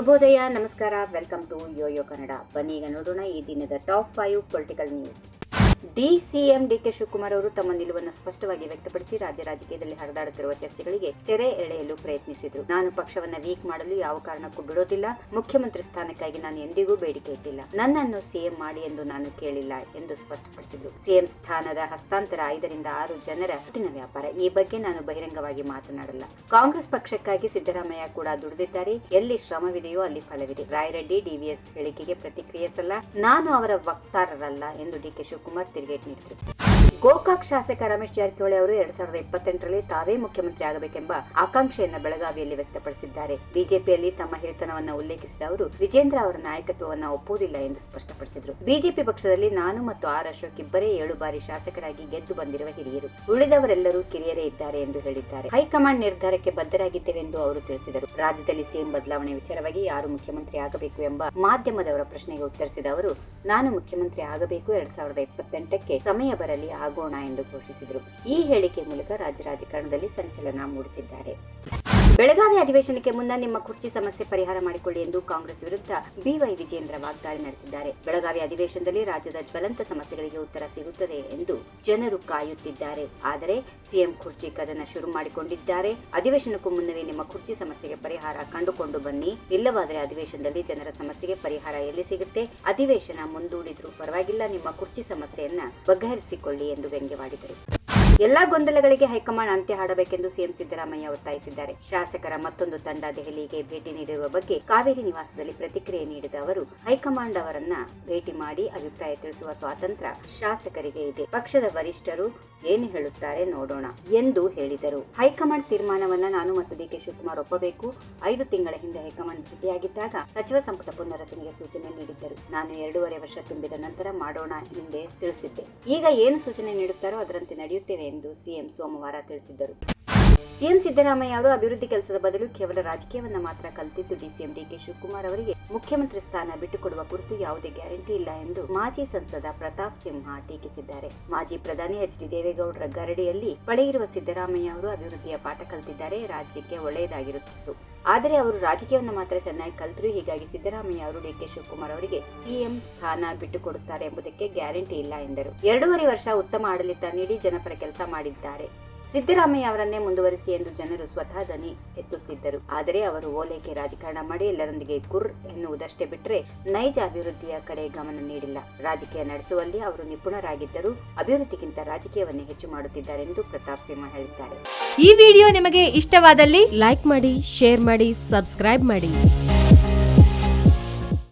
ಶುಭೋದಯ, ನಮಸ್ಕಾರ welcome to Yoyo Kannada ಬನ್ನಿ ಈಗ ನೋಡೋಣ ಈ ದಿನದ top five political news D CM DK Shivakumar ಅವರು ತಮ್ಮ ನಿಲುವನ್ನು ಸ್ಪಷ್ಟವಾಗಿ ವ್ಯಕ್ತಪಡಿಸಿ ರಾಜ್ಯ ರಾಜಕೀಯದಲ್ಲಿ ಹರಿದಾಡುತ್ತಿರುವ ಚರ್ಚೆಗಳಿಗೆ ತೆರೆ ಎಳೆಯಲು ಪ್ರಯತ್ನಿಸಿದರು. ನಾನು ಪಕ್ಷವನ್ನ ವೀಕ್ ಮಾಡಲು ಯಾವ ಕಾರಣಕ್ಕೂ ಬಿಡೋದಿಲ್ಲ. ಮುಖ್ಯಮಂತ್ರಿ ಸ್ಥಾನಕ್ಕಾಗಿ ನಾನು ಎಂದಿಗೂ ಬೇಡಿಕೆ ಇಟ್ಟಿಲ್ಲ. ನನ್ನನ್ನು ಸಿಎಂ ಮಾಡಿ ಎಂದು ನಾನು ಕೇಳಿಲ್ಲ ಎಂದು ಸ್ಪಷ್ಟಪಡಿಸಿದರು. ಸಿಎಂ ಸ್ಥಾನದ ಹಸ್ತಾಂತರ ಐದರಿಂದ ಆರು ಜನರ ಹುಟ್ಟಿನ ವ್ಯಾಪಾರ. ಈ ಬಗ್ಗೆ ನಾನು ಬಹಿರಂಗವಾಗಿ ಮಾತನಾಡಲ್ಲ. ಕಾಂಗ್ರೆಸ್ ಪಕ್ಷಕ್ಕಾಗಿ ಸಿದ್ದರಾಮಯ್ಯ ಕೂಡ ದುಡಿದಿದ್ದಾರೆ. ಎಲ್ಲಿ ಶ್ರಮವಿದೆಯೋ ಅಲ್ಲಿ ಫಲವಿದೆ. ರಾಯರೆಡ್ಡಿ ಡಿವಿಎಸ್ ಹೇಳಿಕೆಗೆ ಪ್ರತಿಕ್ರಿಯಿಸಲ್ಲ. ನಾನು ಅವರ ವಕ್ತಾರರಲ್ಲ ಎಂದು ಡಿಕೆ ಶಿವಕುಮಾರ್ பெருகேట్ని இருக்கு. ಗೋಕಾಕ್ ಶಾಸಕ ರಮೇಶ್ ಜಾರಕಿಹೊಳಿ ಅವರು ಎರಡ್ ಸಾವಿರದ ಇಪ್ಪತ್ತೆಂಟರಲ್ಲಿ ತಾವೇ ಮುಖ್ಯಮಂತ್ರಿ ಆಗಬೇಕೆಂಬ ಆಕಾಂಕ್ಷೆಯನ್ನ ಬೆಳಗಾವಿಯಲ್ಲಿ ವ್ಯಕ್ತಪಡಿಸಿದ್ದಾರೆ. ಬಿಜೆಪಿಯಲ್ಲಿ ತಮ್ಮ ಹಿರಿತನವನ್ನು ಉಲ್ಲೇಖಿಸಿದ ಅವರು, ವಿಜೇಂದ್ರ ಅವರ ನಾಯಕತ್ವವನ್ನು ಒಪ್ಪುವುದಿಲ್ಲ ಎಂದು ಸ್ಪಷ್ಟಪಡಿಸಿದರು. ಬಿಜೆಪಿ ಪಕ್ಷದಲ್ಲಿ ನಾನು ಮತ್ತು ಆರ್ ಅಶೋಕ್ ಇಬ್ಬರೇ ಏಳು ಬಾರಿ ಶಾಸಕರಾಗಿ ಗೆದ್ದು ಬಂದಿರುವ ಹಿರಿಯರು. ಉಳಿದವರೆಲ್ಲರೂ ಕಿರಿಯರೇ ಇದ್ದಾರೆ ಎಂದು ಹೇಳಿದ್ದಾರೆ. ಹೈಕಮಾಂಡ್ ನಿರ್ಧಾರಕ್ಕೆ ಬದ್ಧರಾಗಿದ್ದೇವೆ ಎಂದು ಅವರು ತಿಳಿಸಿದರು. ರಾಜ್ಯದಲ್ಲಿ ಸಿಎಂ ಬದಲಾವಣೆ ವಿಚಾರವಾಗಿ ಯಾರು ಮುಖ್ಯಮಂತ್ರಿ ಆಗಬೇಕು ಎಂಬ ಮಾಧ್ಯಮದವರ ಪ್ರಶ್ನೆಗೆ ಉತ್ತರಿಸಿದ ಅವರು, ನಾನು ಮುಖ್ಯಮಂತ್ರಿ ಆಗಬೇಕು ಎರಡ್ ಸಾವಿರದ ಇಪ್ಪತ್ತೆಂಟಕ್ಕೆ ಸಮಯ ಬರಲಿ ಆಗೋಣ ಎಂದು ಘೋಷಿಸಿದರು. ಈ ಹೇಳಿಕೆ ಮೂಲಕ ರಾಜಕಾರಣದಲ್ಲಿ ಸಂಚಲನ ಮೂಡಿಸಿದ್ದಾರೆ. ಬೆಳಗಾವಿ ಅಧಿವೇಶನಕ್ಕೆ ಮುನ್ನ ನಿಮ್ಮ ಕುರ್ಚಿ ಸಮಸ್ಯೆ ಪರಿಹಾರ ಮಾಡಿಕೊಳ್ಳಿ ಎಂದು ಕಾಂಗ್ರೆಸ್ ವಿರುದ್ಧ ಬಿವೈ ವಿಜೇಂದ್ರ ವಾಗ್ದಾಳಿ ನಡೆಸಿದ್ದಾರೆ. ಬೆಳಗಾವಿ ಅಧಿವೇಶನದಲ್ಲಿ ರಾಜ್ಯದ ಜ್ವಲಂತ ಸಮಸ್ಯೆಗಳಿಗೆ ಉತ್ತರ ಸಿಗುತ್ತದೆ ಎಂದು ಜನರು ಕಾಯುತ್ತಿದ್ದಾರೆ. ಆದರೆ ಸಿಎಂ ಕುರ್ಚಿ ಕದನ ಶುರು ಮಾಡಿಕೊಂಡಿದ್ದಾರೆ. ಅಧಿವೇಶನಕ್ಕೂ ಮುನ್ನವೇ ನಿಮ್ಮ ಕುರ್ಚಿ ಸಮಸ್ಯೆಗೆ ಪರಿಹಾರ ಕಂಡುಕೊಂಡು ಬನ್ನಿ. ಇಲ್ಲವಾದರೆ ಅಧಿವೇಶನದಲ್ಲಿ ಜನರ ಸಮಸ್ಯೆಗೆ ಪರಿಹಾರ ಎಲ್ಲಿ ಸಿಗುತ್ತೆ? ಅಧಿವೇಶನ ಮುಂದೂಡಿದ್ರೂ ಪರವಾಗಿಲ್ಲ. ನಿಮ್ಮ ಕುರ್ಚಿ ಸಮಸ್ಯೆಯನ್ನ ಬಗೆಹರಿಸಿಕೊಳ್ಳಿ ಎಂದು ವ್ಯಂಗ್ಯವಾಡಿದರು. ಎಲ್ಲಾ ಗೊಂದಲಗಳಿಗೆ ಹೈಕಮಾಂಡ್ ಅಂತ್ಯ ಹಾಡಬೇಕೆಂದು ಸಿಎಂ ಸಿದ್ದರಾಮಯ್ಯ ಒತ್ತಾಯಿಸಿದ್ದಾರೆ. ಶಾಸಕರ ಮತ್ತೊಂದು ತಂಡ ದೆಹಲಿಗೆ ಭೇಟಿ ನೀಡಿರುವ ಬಗ್ಗೆ ಕಾವೇರಿ ನಿವಾಸದಲ್ಲಿ ಪ್ರತಿಕ್ರಿಯೆ ನೀಡಿದ ಅವರು, ಹೈಕಮಾಂಡ್ ಅವರನ್ನ ಭೇಟಿ ಮಾಡಿ ಅಭಿಪ್ರಾಯ ತಿಳಿಸುವ ಸ್ವಾತಂತ್ರ್ಯ ಶಾಸಕರಿಗೆ ಇದೆ. ಪಕ್ಷದ ವರಿಷ್ಠರು ಏನು ಹೇಳುತ್ತಾರೆ ನೋಡೋಣ ಎಂದು ಹೇಳಿದರು. ಹೈಕಮಾಂಡ್ ತೀರ್ಮಾನವನ್ನ ನಾನು ಮತ್ತು ಡಿಕೆ ಶಿವಕುಮಾರ್ ಒಪ್ಪಬೇಕು. ಐದು ತಿಂಗಳ ಹಿಂದೆ ಹೈಕಮಾಂಡ್ ಭೇಟಿಯಾಗಿದ್ದಾಗ ಸಚಿವ ಸಂಪುಟ ಪುನರಚನೆಗೆ ಸೂಚನೆ ನೀಡಿದ್ದರು. ನಾನು ಎರಡೂವರೆ ವರ್ಷ ತುಂಬಿದ ನಂತರ ಮಾಡೋಣ ಎಂದೇ ತಿಳಿಸಿದ್ದೆ. ಈಗ ಏನು ಸೂಚನೆ ನೀಡುತ್ತಾರೋ ಅದರಂತೆ ನಡೆಯುತ್ತೇವೆ ಎಂದು ಸಿಎಂ ಸೋಮವಾರ ತಿಳಿಸಿದ್ದರು. ಸಿಎಂ ಸಿದ್ದರಾಮಯ್ಯ ಅವರು ಅಭಿವೃದ್ಧಿ ಕೆಲಸದ ಬದಲು ಕೇವಲ ರಾಜಕೀಯವನ್ನ ಮಾತ್ರ ಕಲಿತಿದ್ದು ಡಿಸಿಎಂ ಡಿಕೆ ಶಿವಕುಮಾರ್ ಅವರಿಗೆ ಮುಖ್ಯಮಂತ್ರಿ ಸ್ಥಾನ ಬಿಟ್ಟುಕೊಡುವ ಕುರಿತು ಯಾವುದೇ ಗ್ಯಾರಂಟಿ ಇಲ್ಲ ಎಂದು ಮಾಜಿ ಸಂಸದ ಪ್ರತಾಪ್ ಸಿಂಹ ಟೀಕಿಸಿದ್ದಾರೆ. ಮಾಜಿ ಪ್ರಧಾನಿ ಎಚ್ ಡಿ ದೇವೇಗೌಡರ ಗರಡಿಯಲ್ಲಿ ಪಡೆಯಿರುವ ಸಿದ್ದರಾಮಯ್ಯ ಅವರು ಅಭಿವೃದ್ಧಿಯ ಪಾಠ ಕಲಿತಿದ್ದಾರೆ, ರಾಜ್ಯಕ್ಕೆ ಒಳ್ಳೆಯದಾಗಿರುತ್ತಿತ್ತು. ಆದರೆ ಅವರು ರಾಜಕೀಯವನ್ನು ಮಾತ್ರ ಚೆನ್ನಾಗಿ ಕಲಿತರು, ಹೀಗಾಗಿ ಸಿದ್ದರಾಮಯ್ಯ ಅವರು ಡಿಕೆ ಶಿವಕುಮಾರ್ ಅವರಿಗೆ ಸಿಎಂ ಸ್ಥಾನ ಬಿಟ್ಟುಕೊಡುತ್ತಾರೆ ಎಂಬುದಕ್ಕೆ ಗ್ಯಾರಂಟಿ ಇಲ್ಲ ಎಂದರು. ಎರಡೂವರೆ ವರ್ಷ ಉತ್ತಮ ಆಡಳಿತ ನೀಡಿ ಜನಪರ ಕೆಲಸ ಮಾಡಿದ್ದಾರೆ. ಸಿದ್ದರಾಮಯ್ಯ ಅವರನ್ನೇ ಮುಂದುವರಿಸಿ ಎಂದು ಜನರು ಸ್ವತಃ ದನಿ ಎತ್ತುತ್ತಿದ್ದರು. ಆದರೆ ಅವರು ಓಲೈಕೆ ರಾಜಕಾರಣ ಮಾಡಿ ಎಲ್ಲರೊಂದಿಗೆ ಗುರ್ ಎನ್ನುವುದಷ್ಟೇ ಬಿಟ್ಟರೆ ನೈಜ ಅಭಿವೃದ್ಧಿಯ ಕಡೆ ಗಮನ ನೀಡಿಲ್ಲ. ರಾಜಕೀಯ ನಡೆಸುವಲ್ಲಿ ಅವರು ನಿಪುಣರಾಗಿದ್ದರು ಅಭಿವೃದ್ಧಿಗಿಂತ ರಾಜಕೀಯವನ್ನೇ ಹೆಚ್ಚು ಮಾಡುತ್ತಿದ್ದಾರೆ ಎಂದು ಪ್ರತಾಪ್ ಸಿಂಹ ಹೇಳಿದ್ದಾರೆ. ಈ ವಿಡಿಯೋ ನಿಮಗೆ ಇಷ್ಟವಾದಲ್ಲಿ ಲೈಕ್ ಮಾಡಿ, ಶೇರ್ ಮಾಡಿ, ಸಬ್ಸ್ಕ್ರೈಬ್ ಮಾಡಿ.